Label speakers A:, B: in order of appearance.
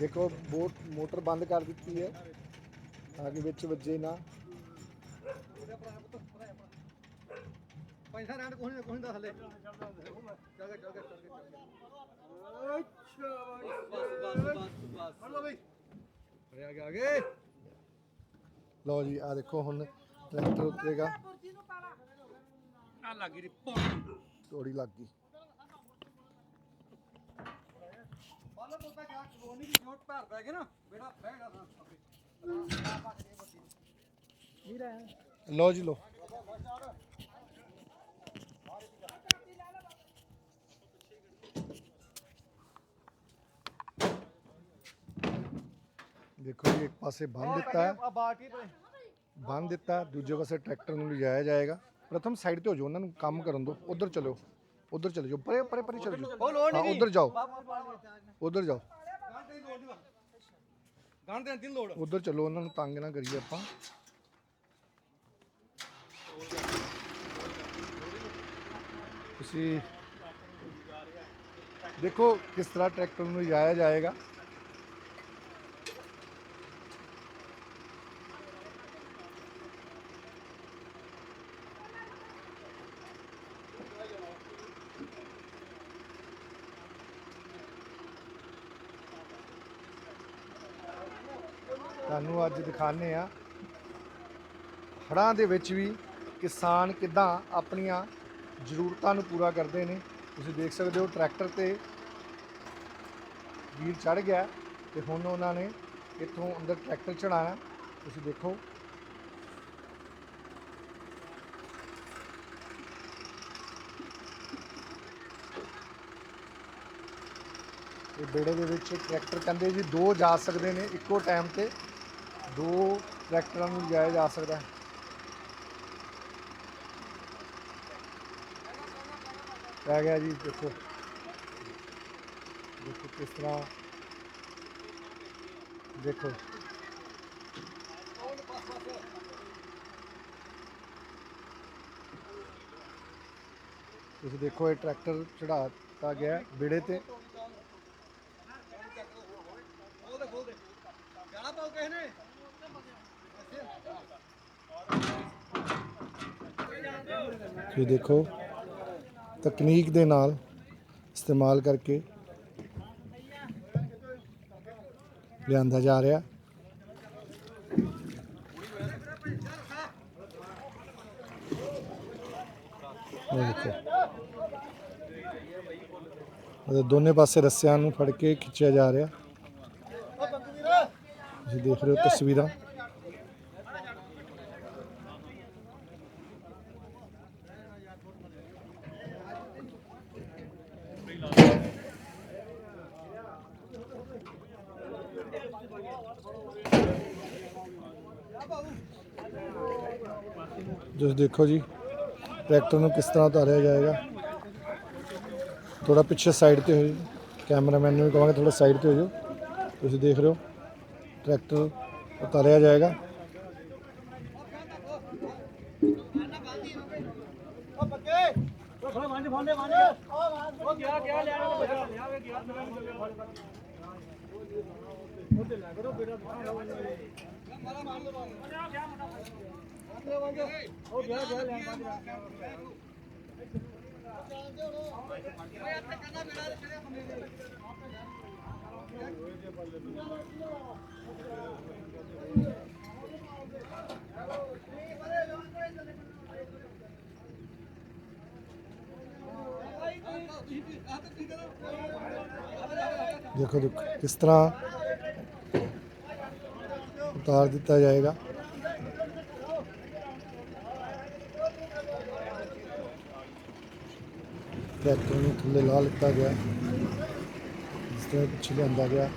A: ਦੇਖੋ boat motor ਬੰਦ ਕਰ ਦਿੱਤੀ ਹੈ। ਤਾਂ ਕਿ ਵਿੱਚ ਵੱਜੇ ਨਾ।
B: ਪੈਸਾ ਰਹਿਣ ਕੋਈ ਕੋਈ ਦਾ ਥੱਲੇ ਚੱਲ ਗਿਆ ਚੱਲ ਗਿਆ ਚੱਲ ਗਿਆ। ਅੱਛਾ ਬਸ ਬਸ ਬਸ ਬਸ। ਫੜ ਲਓ ਬਈ। ਅਰੇ ਆ ਗਿਆ ਆ ਗਏ।
A: ਲਓ ਜੀ ਆ ਦੇਖੋ ਹੁਣ ਟਰੈਕਟਰ ਉਤਰੇਗਾ।
B: ਆ ਲੱਗੀ ਰੀ ਪੌੜੀ
A: ਤੋੜੀ ਲੱਗ ਗਈ।
B: ਤੋਤਾ ਕਿਆ ਕੋਨੀ ਦੀ ਛੋਟ ਭਰ ਪੈ ਗਏ ਨਾ ਬੇੜਾ ਬਹਿਗਾ
A: ਲਓ ਜੀ ਲਓ। ਦੇਖੋ ਜੀ ਇੱਕ ਪਾਸੇ ਬੰਨ ਦਿੱਤਾ। ਹੈ
B: ਆ
A: ਬੰਨ ਦਿੱਤਾ ਦੂਜੇ ਪਾਸੇ ਟਰੈਕਟਰ ਨੂੰ ਲਿਜਾਇਆ ਜਾਏਗਾ। ਪ੍ਰਥਮ ਸਾਈਡ ਤੇ ਹੋ ਜਾਓ ਉਹਨਾਂ ਨੂੰ ਕੰਮ ਕਰਨ ਦਿਓ ਉਧਰ ਚਲੋ ਉਧਰ ਚਲੇ ਜਾਓ ਪਰੇ ਪਰੇ ਪਰੇ ਚਲੇ ਜਾਓ।
B: ਉਹ ਲੋੜ
A: ਹਾਂ
B: ਨਹੀਂ
A: ਉਧਰ ਜਾਓ। ਉਧਰ ਜਾਓ।
B: ਗਾਂ ਤੇ ਲੋੜ ਨਹੀਂ ਗਾਂ ਤੇ ਤਿੰਨ ਲੋੜ।
A: ਉਧਰ ਚਲੋ ਉਹਨਾਂ ਨੂੰ ਤੰਗ ਨਾ ਕਰੀਏ ਆਪਾਂ। ਤੁਸੀਂ ਦੇਖੋ ਕਿਸ ਤਰ੍ਹਾਂ ਟਰੈਕਟਰ ਨੂੰ ਲਿਜਾਇਆ ਜਾਏਗਾ। ਤੁਹਾਨੂੰ ਅੱਜ ਦਿਖਾਣੇ ਆ ਹੜ੍ਹਾਂ ਦੇ ਵਿੱਚ ਵੀ ਕਿਸਾਨ ਕਿਦਾਂ ਆਪਣੀਆਂ ਜ਼ਰੂਰਤਾਂ ਨੂੰ ਪੂਰਾ ਕਰਦੇ ਨੇ। ਤੁਸੀਂ ਦੇਖ ਸਕਦੇ ਹੋ, ਟਰੈਕਟਰ ਤੇ ਵੀਰ ਚੜ ਗਿਆ ਤੇ ਹੁਣ ਉਹਨਾਂ ਨੇ ਇੱਥੋਂ ਅੰਦਰ ਟਰੈਕਟਰ ਚੜਾਇਆ ਤੁਸੀਂ ਦੇਖੋ। ਇਹ ਬੇੜੇ ਦੇ ਵਿੱਚ ਟਰੈਕਟਰ ਕਹਿੰਦੇ ਜੀ ਦੋ ਜਾ ਸਕਦੇ ਨੇ ਇੱਕੋ ਟਾਈਮ ਤੇ। ਦੋ ਟਰੈਕਟਰਾਂ ਨੂੰ ਲਿਜਾਇਆ ਜਾ ਸਕਦਾ ਹੈ ਪੈ ਗਿਆ ਜੀ ਦੇਖੋ ਦੇਖੋ ਕਿਸ ਤਰ੍ਹਾਂ ਦੇਖੋ ਤੁਸੀਂ ਦੇਖੋ ਇਹ ਟਰੈਕਟਰ ਚੜਾ ਦਿੱਤਾ ਗਿਆ ਹੈ ਬੇੜੇ ਤੇ
B: ਖੋਲ ਦੇ ਖੋਲ ਦੇ ਜਾਣਾ ਪਾਉ ਕਿਸੇ ਨੇ
A: ਤੁਸੀਂ ਦੇਖੋ, ਤਕਨੀਕ ਦੇ ਨਾਲ ਇਸਤੇਮਾਲ ਕਰਕੇ ਲਿਆਂਦਾ ਜਾ ਰਿਹਾ। ਦੇਖੋ। ਦੋਨੇ ਪਾਸੇ ਰੱਸਿਆਂ ਨੂੰ ਫੜ ਕੇ ਖਿੱਚਿਆ ਜਾ ਰਿਹਾ। ਤੁਸੀਂ ਦੇਖ ਰਹੇ ਹੋ ਤਸਵੀਰਾਂ। ਤੁਸੀਂ ਦੇਖੋ ਜੀ, ਟਰੈਕਟਰ ਨੂੰ ਕਿਸ ਤਰ੍ਹਾਂ ਉਤਾਰਿਆ ਜਾਏਗਾ। ਥੋੜਾ ਪਿੱਛੇ ਸਾਈਡ ਤੇ ਹੋ ਜਾਓ ਕੈਮਰਾਮੈਨ ਨੂੰ ਵੀ ਕਹਾਂਗੇ ਥੋੜਾ ਸਾਈਡ ਤੇ ਹੋ ਜਾਓ ਤੁਸੀਂ ਦੇਖ ਰਹੇ ਹੋ, ਟਰੈਕਟਰ ਉਤਾਰਿਆ ਜਾਏਗਾ।
B: ਉਹ ਗਿਆ ਗਿਆ ਲਿਆ ਲਿਆ ਲਿਆ ਗਿਆ ਉਹਦੇ ਲੱਗ ਰੋ ਬੇੜਾ ਮਾਰਾ ਮਾਰ ਲੋ
A: ਦੇਖੋ ਦੇਖੋ ਕਿਸ ਤਰ੍ਹਾਂ ਉਤਾਰ ਦਿੱਤਾ ਜਾਏਗਾ। ਟਰੈਕਟਰ ਨੂੰ ਥੱਲੇ ਲਾ ਲਿੱਤਾ ਗਿਆ। ਜਿਸ ਤਰ੍ਹਾਂ ਪਿੱਛੇ ਲਿਆਂਦਾ ਗਿਆ।